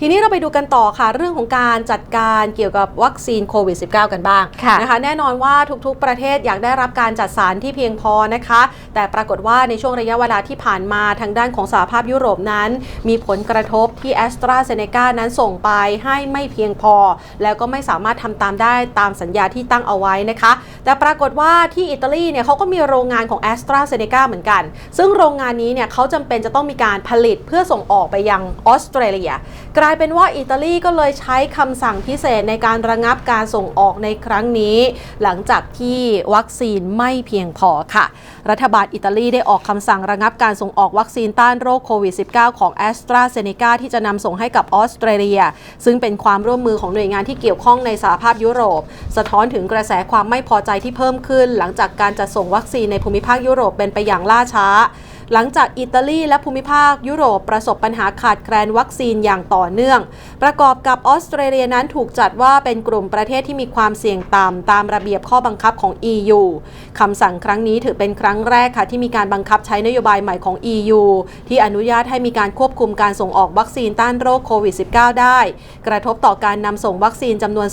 ทีนี้เราไปดูกันต่อค่ะ เรื่องของการจัดการเกี่ยวกับวัคซีนโควิด -19 กันบ้างค่ะนะคะแน่นอนว่าทุกๆ ประเทศอยากได้รับการจัดสรรที่เพียงพอนะคะ แต่ปรากฏว่าในช่วงระยะเวลาที่ผ่านมาทางด้านของสหภาพยุโรปนั้น มีผลกระทบที่แอสตราเซเนกานั้นส่งไปให้ไม่เพียงพอ แล้วก็ไม่สามารถทำตามได้ตามสัญญาที่ตั้งเอาไว้นะคะ แต่ปรากฏว่าที่อิตาลีเนี่ยเขาก็มีโรงงานของแอสตราเซเนกาเหมือนกัน ซึ่งโรงงานนี้เนี่ยเขาจำเป็นจะต้องมีการผลิตเพื่อส่งออกไปยังออสเตรเลียกลายเป็นว่าอิตาลีก็เลยใช้คำสั่งพิเศษในการระงับการส่งออกในครั้งนี้ หลังจากที่วัคซีนไม่เพียงพอค่ะ รัฐบาลอิตาลีได้ออกคำสั่งระงับการส่งออกวัคซีนต้านโรคโควิด -19 ของแอสตราเซเนกาที่จะนำส่งให้กับออสเตรเลีย ซึ่งเป็นความร่วมมือของหน่วยงานที่เกี่ยวข้องในสหภาพยุโรป สะท้อนถึงกระแสความไม่พอใจที่เพิ่มขึ้น หลังจากการจัดส่งวัคซีนในภูมิภาคยุโรปเป็นไปอย่างล่าช้า หลังจากอิตาลีและภูมิภาคยุโรปประสบปัญหาขาดแคลนวัคซีนอย่างต่อเนื่อง ประกอบกับออสเตรเลียนั้นถูกจัดว่าเป็นกลุ่มประเทศที่มีความเสี่ยงต่ำตามระเบียบข้อบังคับของ EU คำสั่งครั้งนี้ถือเป็นครั้งแรกค่ะที่มีการบังคับใช้นโยบายใหม่ของ EU ที่อนุญาตให้มีการควบคุมการส่งออกวัคซีนต้านโรคโควิด -19 ได้ กระทบต่อการนำส่งวัคซีนจำนวน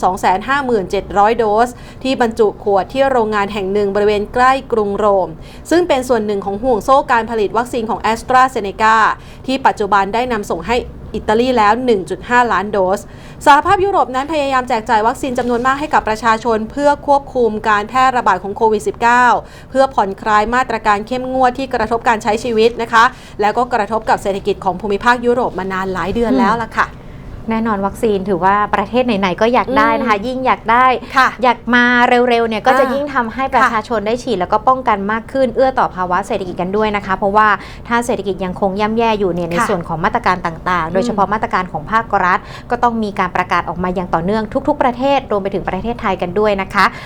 257,000 โดส ที่บรรจุขวดที่โรงงานแห่งหนึ่งบริเวณใกล้กรุงโรม ซึ่งเป็นส่วนหนึ่งของห่วงโซ่การผลิตวัคซีนของแอสตราเซเนกาที่ปัจจุบันได้นำส่งให้อิตาลีแล้ว 1.5 ล้านโดส สหภาพยุโรปนั้นพยายามแจกจ่ายวัคซีนจำนวนมากให้กับประชาชน เพื่อควบคุมการแพร่ระบาดของโควิด -19 เพื่อผ่อนคลายมาตรการเข้มงวดที่กระทบการใช้ชีวิตนะคะ แล้วก็กระทบกับเศรษฐกิจของภูมิภาคยุโรปมานานหลายเดือนแล้วล่ะค่ะ แน่นอนวัคซีนถือว่าประเทศไหนๆก็อยากได้นะคะ ยิ่งอยากได้ค่ะอยากมาเร็วๆเนี่ยก็จะอ่ายิ่ยิ่งทำให้ประชาชนได้ฉีดแล้วก็ป้องกันมากขึ้นเอื้อต่อภาวะเศรษฐกิจกันด้วยนะคะ เพราะว่าถ้าเศรษฐกิจยังคงย่ำแย่อยู่เนี่ยในค่ะส่วนของมาตรการต่างๆ โดยเฉพาะมาตรการของภาครัฐ ก็ต้องมีการประกาศออกมาอย่างต่อเนื่องทุก ๆ ประเทศรวมไปถึงประเทศไทยกันด้วยนะคะ